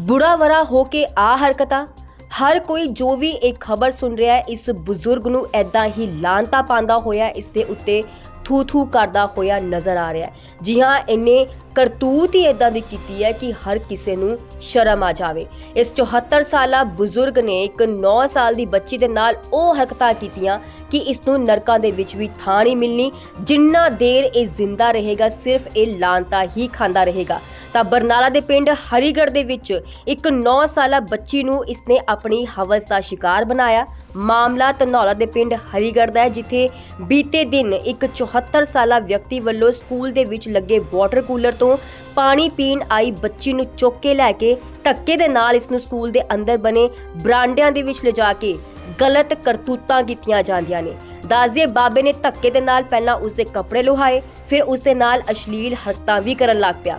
ਬੁੜਾ ਵਰਾ ਹੋ ਕੇ ਆ ਹਰਕਤਾਂ? ਹਰ ਕੋਈ ਜੋ ਵੀ ਇਹ ਖਬਰ ਸੁਣ ਰਿਹਾ ਹੈ, ਇਸ ਬਜ਼ੁਰਗ ਨੂੰ ਐਦਾਂ ਹੀ ਲਾਂਤਾ ਪਾਉਂਦਾ ਹੋਇਆ, ਇਸ ਦੇ ਉੱਤੇ ਥੂ ਥੂ ਕਰਦਾ ਹੋਇਆ ਨਜ਼ਰ ਆ ਰਿਹਾ ਹੈ। ਜੀ ਹਾਂ ਇਹਨੇ ਕਰਤੂਤ ਹੀ ਐਦਾਂ ਦੀ ਕੀਤੀ ਹੈ ਕਿ ਹਰ ਕਿਸੇ ਨੂੰ ਸ਼ਰਮ ਆ ਜਾਵੇ। ਇਸ 74 ਸਾਲਾ ਬਜ਼ੁਰਗ ਨੇ ਇੱਕ 9 ਸਾਲ ਦੀ ਬੱਚੀ ਦੇ ਨਾਲ ਉਹ ਹਰਕਤਾਂ ਕੀਤੀਆਂ ਕਿ ਇਸ ਨੂੰ ਨਰਕਾਂ ਦੇ ਵਿੱਚ ਵੀ ਥਾਂ ਨਹੀਂ ਮਿਲਣੀ। ਜਿੰਨਾ ਦੇਰ ਇਹ ਜ਼ਿੰਦਾ ਰਹੇਗਾ, ਸਿਰਫ ਇਹ ਲਾਂਤਾ ਹੀ ਖਾਂਦਾ ਰਹੇਗਾ। ਤਾਂ ਬਰਨਾਲਾ ਦੇ ਪਿੰਡ ਹਰੀਗੜ੍ਹ ਦੇ ਵਿੱਚ ਇੱਕ 9 ਸਾਲਾ ਬੱਚੀ ਨੂੰ ਇਸਨੇ ਆਪਣੀ ਹਵਸ ਦਾ ਸ਼ਿਕਾਰ ਬਣਾਇਆ। ਮਾਮਲਾ ਧਨੌਲਾ ਦੇ ਪਿੰਡ ਹਰੀਗੜ੍ਹ ਦਾ ਹੈ, ਜਿੱਥੇ ਬੀਤੇ ਦਿਨ ਇੱਕ 74 ਸਾਲਾ ਵਿਅਕਤੀ ਵੱਲੋਂ ਸਕੂਲ ਦੇ ਵਿੱਚ ਲੱਗੇ ਵਾਟਰ ਕੂਲਰ ਤੋਂ ਪਾਣੀ ਪੀਣ ਆਈ ਬੱਚੀ ਨੂੰ ਚੁੱਕ ਕੇ ਲੈ ਕੇ ਧੱਕੇ ਦੇ ਨਾਲ ਇਸ ਨੂੰ ਸਕੂਲ ਦੇ ਅੰਦਰ ਬਣੇ ਬਰਾਂਡਿਆਂ ਦੇ ਵਿੱਚ ਲਿਜਾ ਕੇ ਗਲਤ ਕਰਤੂਤਾਂ ਕੀਤੀਆਂ ਜਾਂਦੀਆਂ ਨੇ। ਦਾਜ਼ੀਏ ਬਾਬੇ ਨੇ ਧੱਕੇ ਦੇ ਨਾਲ ਪਹਿਲਾਂ ਉਸਦੇ ਕੱਪੜੇ ਲੁਹਾਏ, ਫਿਰ ਉਸਦੇ ਨਾਲ ਅਸ਼ਲੀਲ ਹਰਕਤਾਂ ਵੀ ਕਰਨ ਲੱਗ ਪਿਆ।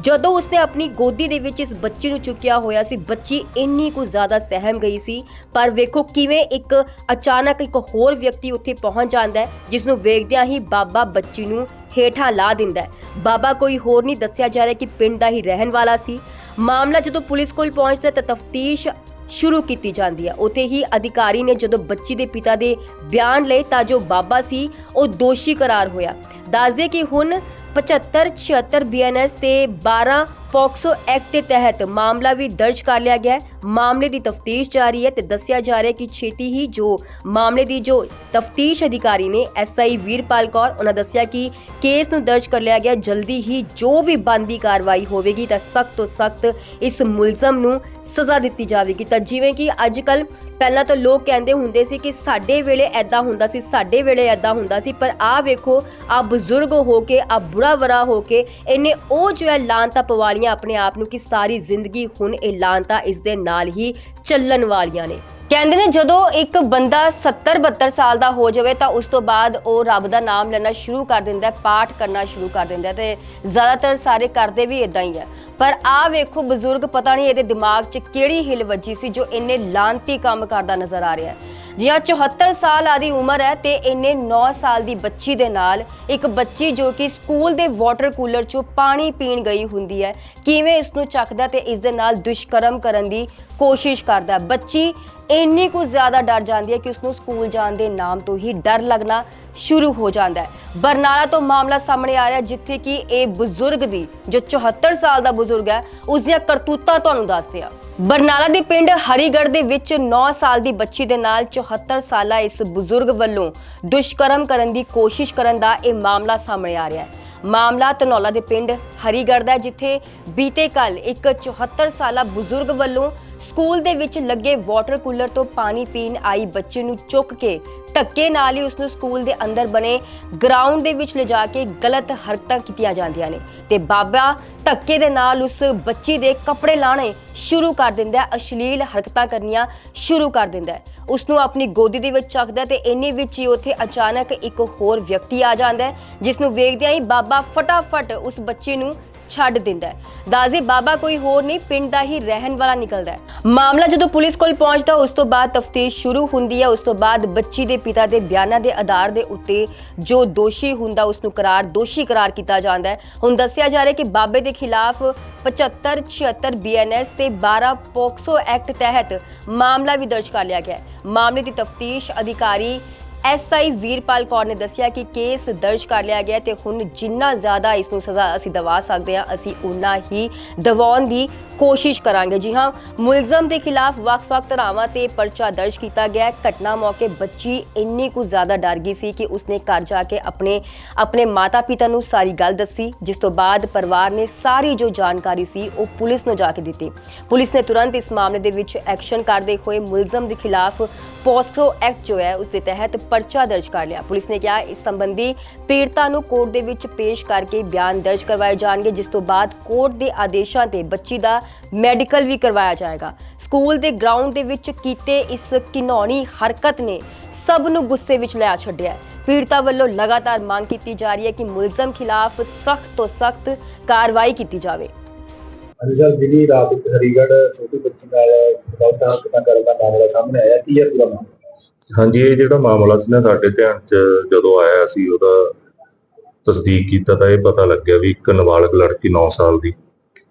ਜਦੋਂ ਉਸਨੇ ਆਪਣੀ ਗੋਦੀ ਦੇ ਵਿੱਚ ਇਸ ਬੱਚੀ ਨੂੰ ਚੁੱਕਿਆ ਹੋਇਆ ਸੀ, ਬੱਚੀ ਇੰਨੀ ਕੁ ਜ਼ਿਆਦਾ ਸਹਿਮ ਗਈ ਸੀ। ਪਰ ਵੇਖੋ ਕਿਵੇਂ ਇੱਕ ਅਚਾਨਕ ਇੱਕ ਹੋਰ ਵਿਅਕਤੀ ਉੱਥੇ ਪਹੁੰਚ ਜਾਂਦਾ ਹੈ ਜਿਸ ਨੂੰ ਵੇਖਦਿਆਂ ਹੀ ਬਾਬਾ ਬੱਚੀ ਨੂੰ ਹੇਠਾਂ ਲਾ ਦਿੰਦਾ ਹੈ। ਬਾਬਾ ਕੋਈ ਹੋਰ ਨਹੀਂ ਦੱਸਿਆ ਜਾ ਰਿਹਾ ਕਿ ਪਿੰਡ ਦਾ ਹੀ ਰਹਿਣ ਵਾਲਾ ਸੀ। ਮਾਮਲਾ ਜਦੋਂ ਪੁਲਿਸ ਕੋਲ ਪਹੁੰਚਦਾ ਤਾਂ ਤਫਤੀਸ਼ ਸ਼ੁਰੂ ਕੀਤੀ ਜਾਂਦੀ ਹੈ। ਉਥੇ ਹੀ ਅਧਿਕਾਰੀ ਨੇ ਜਦੋਂ ਬੱਚੀ ਦੇ ਪਿਤਾ ਦੇ ਬਿਆਨ ਲਏ ਤਾਂ ਜੋ ਬਾਬਾ ਸੀ, ਉਹ ਦੋਸ਼ੀ ਕਰਾਰ ਹੋਇਆ। ਦੱਸਦੇ ਕਿ ਹੁਣ 75 76 ਬੀਐਨਐਸ ਤੇ 12 ਪੋਕਸੋ ਐਕਟ ਦੇ ਤਹਿਤ ਮਾਮਲਾ ਵੀ ਦਰਜ ਕਰ ਲਿਆ ਗਿਆ ਮਾਮਲੇ ਦੀ ਤਫਤੀਸ਼ ਜਾਰੀ ਹੈ ਤੇ ਦੱਸਿਆ ਜਾ ਰਿਹਾ ਹੈ ਕਿ ਛੇਤੀ ਹੀ ਜੋ ਮਾਮਲੇ ਦੀ ਜੋ ਤਫਤੀਸ਼ ਅਧਿਕਾਰੀ ਨੇ ਐਸਆਈ ਵੀਰਪਾਲ ਕੌਰ, ਉਹਨਾਂ ਦੱਸਿਆ ਕਿ ਕੇਸ ਨੂੰ ਦਰਜ ਕਰ ਲਿਆ ਗਿਆ। ਜਲਦੀ ਹੀ ਜੋ ਵੀ ਬੰਦੀ ਕਾਰਵਾਈ ਹੋਵੇਗੀ ਤਾਂ ਸਖਤ ਤੋਂ ਸਖਤ ਇਸ ਮੁਲਜ਼ਮ ਨੂੰ ਸਜ਼ਾ ਦਿੱਤੀ ਜਾਵੇਗੀ। ਤਾਂ ਜਿਵੇਂ ਕਿ ਅੱਜ ਕੱਲ ਪਹਿਲਾਂ ਤਾਂ ਲੋਕ ਕਹਿੰਦੇ ਹੁੰਦੇ ਸੀ ਕਿ ਸਾਡੇ ਵੇਲੇ ਐਦਾਂ ਹੁੰਦਾ ਸੀ, ਸਾਡੇ ਵੇਲੇ ਐਦਾਂ ਹੁੰਦਾ ਸੀ, ਪਰ ਆਹ ਵੇਖੋ ਆ ਬਜ਼ੁਰਗ ਹੋ ਕੇ ਆ ਬੁੜਾ ਵਰਾ ਹੋ ਕੇ ਇਹਨੇ ਉਹ ਜੋ ਹੈ ਲਾਂਤਾ ਪਵਾਲੀਆਂ ਆਪਣੇ ਆਪ ਨੂੰ ਕਿ ਸਾਰੀ ਜ਼ਿੰਦਗੀ ਹੁਣ ਇਹ ਲਾਂਤਾ ਇਸ ਦੇ ਨਾਲ ਹੀ ਚੱਲਣ ਵਾਲੀਆਂ ਨੇ। ਕਹਿੰਦੇ ਨੇ ਜਦੋਂ ਇੱਕ ਬੰਦਾ 70 72 ਸਾਲ ਦਾ ਹੋ ਜਾਵੇ ਤਾਂ ਉਸ ਤੋਂ ਬਾਅਦ ਉਹ ਰੱਬ ਦਾ ਨਾਮ ਲੈਣਾ ਸ਼ੁਰੂ ਕਰ ਦਿੰਦਾ ਪਾਠ ਕਰਨਾ ਸ਼ੁਰੂ ਕਰ ਦਿੰਦਾ ਤੇ ਜ਼ਿਆਦਾਤਰ ਸਾਰੇ ਕਰਦੇ ਵੀ ਇਦਾਂ ਹੀ ਹੈ। ਪਰ ਆ ਵੇਖੋ ਬਜ਼ੁਰਗ, ਪਤਾ ਨਹੀਂ ਇਹਦੇ ਦਿਮਾਗ 'ਚ ਕਿਹੜੀ ਹਿਲ ਵੱਜੀ ਸੀ ਜੋ ਇੰਨੇ ਲਾਂਤੀ ਕੰਮ ਕਰਦਾ ਨਜ਼ਰ ਆ ਰਿਹਾ ਹੈ। ਜੀ ਹਾਂ 74 ਸਾਲ ਆਦੀ ਉਮਰ ਹੈ ਤੇ ਇਹਨੇ 9 ਸਾਲ ਦੀ ਬੱਚੀ ਦੇ ਨਾਲ ਇੱਕ ਬੱਚੀ ਜੋ ਕਿ ਸਕੂਲ ਦੇ ਵਾਟਰ ਕੂਲਰ 'ਚੋਂ ਪਾਣੀ ਪੀਣ ਗਈ ਹੁੰਦੀ ਹੈ। ਕਿਵੇਂ ਇਸ ਨੂੰ ਚੱਕਦਾ ਤੇ ਇਸ ਦੇ ਨਾਲ ਦੁਸ਼ਕਰਮ ਕਰਨ ਦੀ ਕੋਸ਼ਿਸ਼ ਕਰਦਾ ਬੱਚੀ ਇੰਨੀ ਕੁ ਜ਼ਿਆਦਾ ਡਰ ਜਾਂਦੀ ਹੈ ਕਿ ਉਸ ਨੂੰ ਸਕੂਲ ਜਾਣ ਦੇ ਨਾਮ ਤੋਂ ਹੀ ਡਰ ਲੱਗਣਾ ਸ਼ੁਰੂ ਹੋ ਜਾਂਦਾ ਹੈ। ਬਰਨਾਲਾ ਤੋਂ ਮਾਮਲਾ ਸਾਹਮਣੇ ਆ ਰਿਹਾ ਜਿੱਥੇ ਕਿ ਇਹ ਬਜ਼ੁਰਗ ਦੀ, ਜੋ 74 ਸਾਲ ਦਾ ਬਜ਼ੁਰਗ ਹੈ ਉਸ ਦੀਆਂ ਕਰਤੂਤਾਂ ਤੁਹਾਨੂੰ ਦੱਸਦੇ ਆ ਬਰਨਾਲਾ ਦੇ ਪਿੰਡ ਹਰੀਗੜ੍ਹ ਦੇ ਵਿੱਚ 9 ਸਾਲ ਦੀ ਬੱਚੀ ਦੇ ਨਾਲ 74 ਸਾਲਾ ਇਸ ਬਜ਼ੁਰਗ ਵੱਲੋਂ ਦੁਸ਼ਕਰਮ ਕਰਨ ਦੀ ਕੋਸ਼ਿਸ਼ ਕਰਨ ਦਾ ਇਹ ਮਾਮਲਾ ਸਾਹਮਣੇ ਆ ਰਿਹਾ ਹੈ। ਮਾਮਲਾ ਧਨੌਲਾ ਦੇ ਪਿੰਡ ਹਰੀਗੜ੍ਹ ਦਾ ਹੈ, ਜਿੱਥੇ ਬੀਤੇ ਕੱਲ ਇੱਕ 74 ਸਾਲਾ ਬਜ਼ੁਰਗ ਵੱਲੋਂ ਸਕੂਲ ਦੇ ਵਿੱਚ ਲੱਗੇ ਵਾਟਰ ਕੂਲਰ ਤੋਂ ਪਾਣੀ ਪੀਣ ਆਈ ਬੱਚੀ ਨੂੰ ਚੁੱਕ ਕੇ ਧੱਕੇ ਨਾਲ ਹੀ ਉਸ ਨੂੰ ਸਕੂਲ ਦੇ ਅੰਦਰ ਬਣੇ ਗਰਾਊਂਡ ਦੇ ਵਿੱਚ ਲਿਜਾ ਕੇ ਗਲਤ ਹਰਕਤਾਂ ਕੀਤੀਆਂ ਜਾਂਦੀਆਂ ਨੇ। ਤੇ ਬਾਬਾ ਧੱਕੇ ਦੇ ਨਾਲ ਉਸ ਬੱਚੀ ਦੇ ਕੱਪੜੇ ਲਾਣੇ ਸ਼ੁਰੂ ਕਰ ਦਿੰਦਾ ਹੈ, ਅਸ਼ਲੀਲ ਹਰਕਤਾਂ ਕਰਨੀਆਂ ਸ਼ੁਰੂ ਕਰ ਦਿੰਦਾ ਹੈ। ਉਸ ਨੂੰ ਆਪਣੀ ਗੋਦੀ ਦੇ ਵਿੱਚ ਚੱਕਦਾ ਹੈ ਤੇ ਇੰਨੇ ਵਿੱਚ ਹੀ ਉੱਥੇ ਅਚਾਨਕ ਇੱਕ ਹੋਰ ਵਿਅਕਤੀ ਆ ਜਾਂਦਾ ਹੈ, ਜਿਸ ਨੂੰ ਵੇਖਦਿਆਂ ਹੀ ਬਾਬਾ ਫਟਾਫਟ ਉਸ ਬੱਚੀ ਨੂੰ ਛੱਡ ਦਿੰਦਾ ਹੈ। ਦਾਜ਼ੀ ਬਾਬਾ ਕੋਈ ਹੋਰ ਨਹੀਂ, ਪਿੰਡ ਦਾ ਹੀ ਰਹਿਣ ਵਾਲਾ ਨਿਕਲਦਾ ਹੈ। ਮਾਮਲਾ ਜਦੋਂ ਪੁਲਿਸ ਕੋਲ ਪਹੁੰਚਦਾ, ਉਸ ਤੋਂ ਬਾਅਦ ਤਫਤੀਸ਼ ਸ਼ੁਰੂ ਹੁੰਦੀ ਹੈ। ਉਸ ਤੋਂ ਬਾਅਦ ਬੱਚੀ ਦੇ ਪਿਤਾ ਦੇ ਬਿਆਨਾਂ ਦੇ ਆਧਾਰ ਦੇ ਉੱਤੇ ਜੋ ਦੋਸ਼ੀ ਹੁੰਦਾ, ਉਸ ਨੂੰ ਕਰਾਰ, ਦੋਸ਼ੀ ਕਰਾਰ ਕੀਤਾ ਜਾਂਦਾ ਹੈ। ਹੁਣ ਦੱਸਿਆ ਜਾ ਰਿਹਾ ਕਿ ਬਾਬੇ ਦੇ ਖਿਲਾਫ 75 76 ਬੀਐਨਐਸ ਤੇ 12 ਪੋਕਸੋ ਐਕਟ ਤਹਿਤ ਮਾਮਲਾ ਵੀ ਦਰਜ ਕਰ ਲਿਆ ਗਿਆ ਹੈ। ਮਾਮਲੇ ਦੀ ਤਫਤੀਸ਼ ਅਧਿਕਾਰੀ ਐਸਆਈ ਵੀਰਪਾਲ ਕੌਰ ਨੇ ਦੱਸਿਆ ਕਿ ਕੇਸ ਦਰਜ ਕਰ ਲਿਆ ਗਿਆ ਤੇ ਹੁਣ ਜਿੰਨਾ ਜ਼ਿਆਦਾ ਇਸ ਨੂੰ ਸਜ਼ਾ ਅਸੀਂ ਦਵਾ ਸਕਦੇ ਹਾਂ, ਅਸੀਂ ਉਨਾ ਹੀ ਦਵਾਉਣ ਦੀ ਕੋਸ਼ਿਸ਼ ਕਰਾਂਗੇ। ਜੀ ਹਾਂ, ਮੁਲਜ਼ਮ ਦੇ ਖਿਲਾਫ ਵੱਖ-ਵੱਖ ਧਾਰਾਵਾਂ ਤੇ ਪਰਚਾ ਦਰਜ ਕੀਤਾ ਗਿਆ ਘਟਨਾ ਮੌਕੇ ਬੱਚੀ ਇੰਨੀ ਕੁ ਜ਼ਿਆਦਾ ਡਰ ਗਈ ਸੀ ਕਿ ਉਸਨੇ ਘਰ ਜਾ ਕੇ ਆਪਣੇ ਆਪਣੇ ਮਾਤਾ-ਪਿਤਾ ਨੂੰ ਸਾਰੀ ਗੱਲ ਦੱਸੀ, ਜਿਸ ਤੋਂ ਬਾਅਦ ਪਰਿਵਾਰ ਨੇ ਸਾਰੀ ਜੋ ਜਾਣਕਾਰੀ ਸੀ ਉਹ ਪੁਲਿਸ ਨੂੰ ਜਾ ਕੇ ਦਿੱਤੀ। ਪੁਲਿਸ ਨੇ ਤੁਰੰਤ ਇਸ ਮਾਮਲੇ ਦੇ ਵਿੱਚ ਐਕਸ਼ਨ ਕਰਦੇ ਹੋਏ ਮੁਲਜ਼ਮ ਦੇ ਖਿਲਾਫ ਪੋਸਕੋ ਐਕਟ ਜੋ ਹੈ ਉਸ ਦੇ ਤਹਿਤ ਪਰਚਾ ਦਰਜ ਕਰ ਲਿਆ। ਪੁਲਿਸ ਨੇ ਕਿਹਾ, ਇਸ ਸੰਬੰਧੀ ਪੀੜਤਾ ਨੂੰ ਕੋਰਟ ਦੇ ਵਿੱਚ ਪੇਸ਼ ਕਰਕੇ ਬਿਆਨ ਦਰਜ ਕਰਵਾਏ ਜਾਣਗੇ, ਜਿਸ ਤੋਂ ਬਾਅਦ ਕੋਰਟ ਦੇ ਆਦੇਸ਼ਾਂ ਤੇ ਬੱਚੀ ਦਾ ਮੈਡੀਕਲ ਵੀ ਕਰਵਾਇਆ ਜਾਏਗਾ। ਸਕੂਲ ਦੇ ਗਰਾਊਂਡ ਦੇ ਵਿੱਚ ਕੀਤੇ ਇਸ ਘਿਨੌਣੀ ਹਰਕਤ ਨੇ ਸਭ ਨੂੰ ਗੁੱਸੇ ਵਿੱਚ ਲਿਆ ਛੱਡਿਆ ਹੈ। ਪੀੜਤਾ ਵੱਲੋਂ ਲਗਾਤਾਰ ਮੰਗ ਕੀਤੀ ਜਾ ਰਹੀ ਹੈ ਕਿ ਮੁਲਜ਼ਮ ਖਿਲਾਫ ਸਖਤ ਤੋਂ ਸਖਤ ਕਾਰਵਾਈ ਕੀਤੀ ਜਾਵੇ। ਹਾਂਜੀ ਸਰ ਜਿਹੜੀ ਰਾਤ ਇੱਕ ਹਰੀਗੜ੍ਹ ਛੋਟੀ ਬੱਚੀ ਨਾਲ ਗਲਤ ਹਰਕਤਾਂ ਕਰਨ ਦਾ ਮਾਮਲਾ ਸਾਹਮਣੇ ਆਇਆ ਕੀ ਹੈ ਪੂਰਾ ਮਾਮਲਾ? ਹਾਂਜੀ ਇਹ ਜਿਹੜਾ ਮਾਮਲਾ ਸੀ ਨਾ ਸਾਡੇ ਧਿਆਨ 'ਚ ਜਦੋਂ ਆਇਆ ਸੀ ਉਹਦਾ ਤਸਦੀਕ ਕੀਤਾ ਤਾਂ ਇਹ ਪਤਾ ਲੱਗਿਆ ਵੀ ਇੱਕ ਨਾਬਾਲਗ ਲੜਕੀ 9 ਸਾਲ ਦੀ।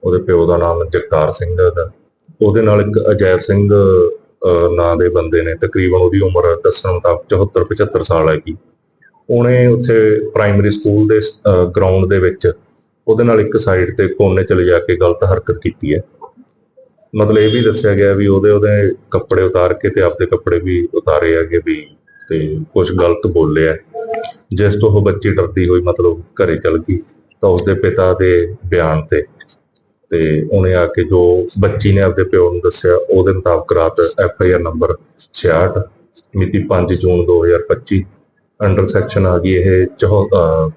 ਉਹਦੇ ਪਿਓ ਦਾ ਨਾਮ ਜਗਤਾਰ ਸਿੰਘ ਦਾ ਉਹਦੇ। ਨਾਲ ਇੱਕ ਅਜੈਬ ਸਿੰਘ ਅਹ, ਨਾਂ ਦੇ ਬੰਦੇ ਨੇ। ਤਕਰੀਬਨ ਉਹਦੀ ਉਮਰ ਦੱਸਣ ਮੁਤਾਬਕ 74 75 ਸਾਲ ਹੈਗੀ। ਉਹਨੇ ਉੱਥੇ ਪ੍ਰਾਇਮਰੀ ਸਕੂਲ ਦੇ ਗਰਾਊਂਡ ਦੇ ਵਿੱਚ ਉਹਦੇ ਨਾਲ ਇੱਕ ਸਾਈਡ ਤੇ ਕੋਨੇ ਚਲੇ ਜਾ ਕੇ ਗਲਤ ਹਰਕਤ ਕੀਤੀ ਹੈ। ਮਤਲਬ ਇਹ ਵੀ ਦੱਸਿਆ ਗਿਆ ਵੀ ਉਹਦੇ ਉਹਦੇ ਕੱਪੜੇ ਉਤਾਰ ਕੇ ਤੇ ਆਪਦੇ ਕੱਪੜੇ ਵੀ ਉਤਾਰੇ ਹੈਗੇ ਵੀ ਤੇ ਕੁਝ ਗਲਤ ਬੋਲਿਆ। ਜਿਸ ਤੋਂ ਉਹ ਬੱਚੀ ਡਰਦੀ ਹੋਈ ਮਤਲਬ ਘਰੇ ਚਲ ਗਈ ਤਾਂ ਉਸਦੇ ਪਿਤਾ ਦੇ ਬਿਆਨ ਤੇ। ਤੇ ਉਹਨੇ ਆ ਕੇ ਜੋ ਬੱਚੀ ਨੇ ਆਪਦੇ ਪਿਓ ਨੂੰ ਦੱਸਿਆ ਉਹਦੇ ਮੁਤਾਬਕ ਰਾਤ ਐਫ ਆਈ ਆਰ ਨੰਬਰ 66 ਮਿਤੀ 5 ਜੂਨ 2025 ਅੰਡਰ ਸੈਕਸ਼ਨ ਆ ਗਈ ਇਹ 74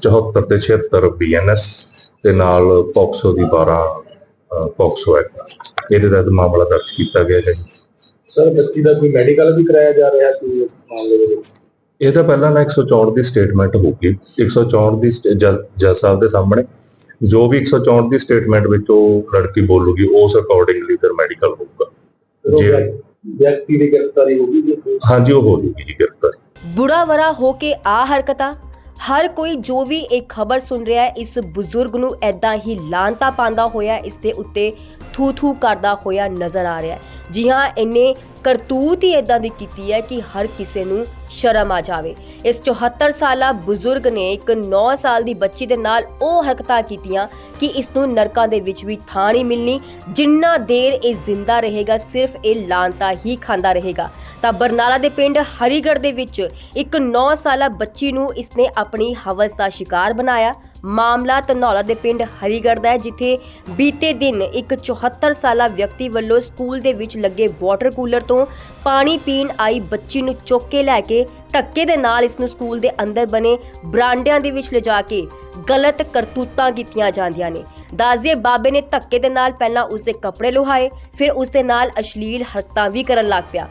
74 ਤੇ 76 ਬੀਐਨਐਸ ਤੇ ਨਾਲ ਪੌਕਸੋ ਦੀ 12 ਅਹ, ਪੌਕਸੋ ਐਕਟ। ਇਹਦੇ ਤਹਿਤ ਮਾਮਲਾ ਦਰਜ ਕੀਤਾ ਗਿਆ ਹੈ। ਸਰ ਬੱਚੀ ਦਾ ਕੋਈ ਮੈਡੀਕਲ ਵੀ ਕਰਾਇਆ ਜਾ ਰਿਹਾ ਸੀ ਇਸ ਮਾਮਲੇ ਦੇ ਵਿੱਚ? ਇਹ ਤਾਂ ਪਹਿਲਾਂ ਨਾ 164 ਦੀ ਸਟੇਟਮੈਂਟ ਹੋਊਗੀ। 164 ਦੀ ਜੱਜ ਸਾਹਿਬ ਦੇ ਸਾਹਮਣੇ ਜੋ ਵੀ 164 ਦੀ ਸਟੇਟਮੈਂਟ ਵਿੱਚ ਉਹ ਲੜਕੀ ਬੋਲੂਗੀ ਉਸ ਅਕੋਰਡਿੰਗਲੀ ਫਿਰ ਮੈਡੀਕਲ ਹੋਊਗਾ ਜੀ। ਵਿਅਕ- ਵਿਅਕਤੀ ਦੀ ਗ੍ਰਿਫਤਾਰੀ ਹੋਗੀ ਜੀ ਹਾਂਜੀ ਉਹ ਹੋ ਜੂਗੀ ਜੀ ਗ੍ਰਿਫਤਾਰ ਬੁਰਾ ਵਰਾ ਹੋ ਕੇ ਆ ਹਰਕਤਾਂ ਹਰ ਕੋਈ ਜੋ ਵੀ ਇਹ ਖਬਰ ਸੁਣ ਰਿਹਾ ਹੈ ਇਸ ਬਜ਼ੁਰਗ ਨੂੰ ਐਦਾਂ ਹੀ ਲਾਂਤਾ ਪਾਉਂਦਾ ਹੋਇਆ ਇਸ ਦੇ ਉੱਤੇ ਥੂ ਥੂ ਕਰਦਾ ਹੋਇਆ ਨਜ਼ਰ ਆ ਰਿਹਾ ਹੈ। ਜੀ ਹਾਂ ਇਹਨੇ ਕਰਤੂਤ ਹੀ ਐਦਾਂ ਦੀ ਕੀਤੀ ਹੈ ਕਿ ਹਰ ਕਿਸੇ ਨੂੰ ਸ਼ਰਮ ਆ ਜਾਵੇ। ਇਸ 74 ਸਾਲਾ ਬਜ਼ੁਰਗ ਨੇ ਇੱਕ 9 ਸਾਲ ਦੀ ਬੱਚੀ ਦੇ ਨਾਲ ਉਹ ਹਰਕਤਾਂ ਕੀਤੀਆਂ ਕਿ ਇਸ ਨੂੰ ਨਰਕਾਂ ਦੇ ਵਿੱਚ ਵੀ ਥਾਂ ਨਹੀਂ ਮਿਲਣੀ। ਜਿੰਨਾ ਦੇਰ ਇਹ ਜ਼ਿੰਦਾ ਰਹੇਗਾ, ਸਿਰਫ ਇਹ ਲਾਂਤਾ ਹੀ ਖਾਂਦਾ ਰਹੇਗਾ। ਤਾਂ ਬਰਨਾਲਾ ਦੇ ਪਿੰਡ ਹਰੀਗੜ੍ਹ ਦੇ ਵਿੱਚ ਇੱਕ 9 ਸਾਲਾ ਬੱਚੀ ਨੂੰ ਇਸਨੇ ਆਪਣੀ ਹਵਸ ਦਾ ਸ਼ਿਕਾਰ ਬਣਾਇਆ। ਮਾਮਲਾ ਧਨੌਲਾ ਦੇ ਪਿੰਡ ਹਰੀਗੜ੍ਹ ਦਾ ਹੈ, ਜਿੱਥੇ ਬੀਤੇ ਦਿਨ ਇੱਕ 74 ਸਾਲਾ ਵਿਅਕਤੀ ਵੱਲੋਂ ਸਕੂਲ ਦੇ ਵਿੱਚ ਲੱਗੇ ਵਾਟਰ ਕੂਲਰ ਤੋਂ ਪਾਣੀ ਪੀਣ ਆਈ ਬੱਚੀ ਨੂੰ ਚੁੱਕ ਕੇ ਲੈ ਕੇ ਧੱਕੇ ਦੇ ਨਾਲ ਇਸ ਨੂੰ ਸਕੂਲ ਦੇ ਅੰਦਰ ਬਣੇ ਬਰਾਂਡਿਆਂ ਦੇ ਵਿੱਚ ਲਿਜਾ ਕੇ ਗਲਤ ਕਰਤੂਤਾਂ ਕੀਤੀਆਂ ਜਾਂਦੀਆਂ ਨੇ। ਦਾਜ਼ੀਏ ਬਾਬੇ ਨੇ ਧੱਕੇ ਦੇ ਨਾਲ ਪਹਿਲਾਂ ਉਸਦੇ ਕੱਪੜੇ ਲੁਹਾਏ, ਫਿਰ ਉਸ ਦੇ ਨਾਲ ਅਸ਼ਲੀਲ ਹਰਕਤਾਂ ਵੀ ਕਰਨ ਲੱਗ ਪਿਆ।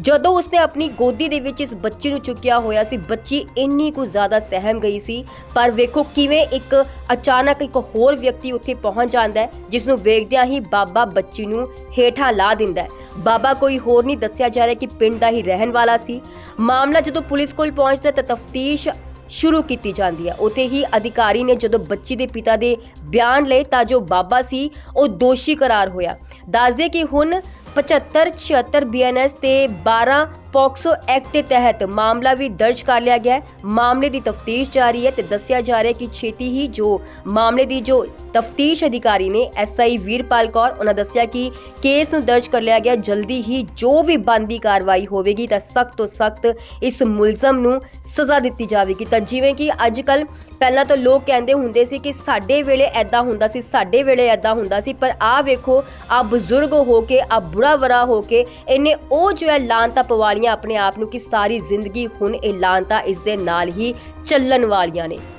ਜਦੋਂ ਉਸਨੇ ਆਪਣੀ ਗੋਦੀ ਦੇ ਵਿੱਚ ਇਸ ਬੱਚੀ ਨੂੰ ਚੁੱਕਿਆ ਹੋਇਆ ਸੀ, ਬੱਚੀ ਇੰਨੀ ਕੁ ਜ਼ਿਆਦਾ ਸਹਿਮ ਗਈ ਸੀ। ਪਰ ਵੇਖੋ ਕਿਵੇਂ ਇੱਕ ਅਚਾਨਕ ਇੱਕ ਹੋਰ ਵਿਅਕਤੀ ਉੱਥੇ ਪਹੁੰਚ ਜਾਂਦਾ ਹੈ, ਜਿਸ ਨੂੰ ਵੇਖਦਿਆਂ ਹੀ ਬਾਬਾ ਬੱਚੀ ਨੂੰ ਹੇਠਾਂ ਲਾ ਦਿੰਦਾ ਹੈ। ਬਾਬਾ ਕੋਈ ਹੋਰ ਨਹੀਂ ਦੱਸਿਆ ਜਾ ਰਿਹਾ ਕਿ ਪਿੰਡ ਦਾ ਹੀ ਰਹਿਣ ਵਾਲਾ ਸੀ। ਮਾਮਲਾ ਜਦੋਂ ਪੁਲਿਸ ਕੋਲ ਪਹੁੰਚਦਾ ਤਾਂ ਤਫਤੀਸ਼ ਸ਼ੁਰੂ ਕੀਤੀ ਜਾਂਦੀ ਹੈ। ਉਥੇ ਹੀ ਅਧਿਕਾਰੀ ਨੇ ਜਦੋਂ ਬੱਚੀ ਦੇ ਪਿਤਾ ਦੇ ਬਿਆਨ ਲਏ ਤਾਂ ਜੋ ਬਾਬਾ ਸੀ, ਉਹ ਦੋਸ਼ੀ ਕਰਾਰ ਹੋਇਆ। ਦੱਸਦੇ ਕਿ ਹੁਣ 75 76 ਬੀਐਨਐਸ ਤੇ 12 ਪੋਕਸੋ ਐਕਟ ਦੇ ਤਹਿਤ ਮਾਮਲਾ ਵੀ ਦਰਜ ਕਰ ਲਿਆ ਗਿਆ ਹੈ। ਮਾਮਲੇ ਦੀ ਤਫਤੀਸ਼ ਜਾਰੀ ਹੈ ਤੇ ਦੱਸਿਆ ਜਾ ਰਿਹਾ ਹੈ ਕਿ ਛੇਤੀ ਹੀ ਜੋ ਮਾਮਲੇ ਦੀ ਜੋ ਤਫਤੀਸ਼ ਅਧਿਕਾਰੀ ਨੇ ਐਸਆਈ ਵੀਰਪਾਲ ਕੌਰ, ਉਹਨਾਂ ਦੱਸਿਆ ਕਿ ਕੇਸ ਨੂੰ ਦਰਜ ਕਰ ਲਿਆ ਗਿਆ। ਜਲਦੀ ਹੀ ਜੋ ਵੀ ਬੰਦੀ ਕਾਰਵਾਈ ਹੋਵੇਗੀ ਤਾਂ ਸਖਤ ਤੋਂ ਸਖਤ ਇਸ ਮੁਲਜ਼ਮ ਨੂੰ ਸਜ਼ਾ ਦਿੱਤੀ ਜਾਵੇਗੀ। ਤਾਂ ਜਿਵੇਂ ਕਿ ਅੱਜ ਕੱਲ ਪਹਿਲਾਂ ਤਾਂ ਲੋਕ ਕਹਿੰਦੇ ਹੁੰਦੇ ਸੀ ਕਿ ਸਾਡੇ ਵੇਲੇ ਐਦਾਂ ਹੁੰਦਾ ਸੀ, ਸਾਡੇ ਵੇਲੇ ਐਦਾਂ ਹੁੰਦਾ ਸੀ, ਪਰ ਆਹ ਵੇਖੋ ਆ ਬਜ਼ੁਰਗ ਹੋ ਕੇ ਆ ਬੁੜਾ ਵਰਾ ਹੋ ਕੇ ਇਹਨੇ ਉਹ ਜੋ ਹੈ ਲਾਂਤਾ ਪਵਾਲੀਆਂ ਆਪਣੇ ਆਪ ਨੂੰ ਕਿ ਸਾਰੀ ਜ਼ਿੰਦਗੀ ਹੁਣ ਇਹ ਲਾਂਤਾ ਇਸ ਦੇ ਨਾਲ ਹੀ ਚੱਲਣ ਵਾਲੀਆਂ ਨੇ।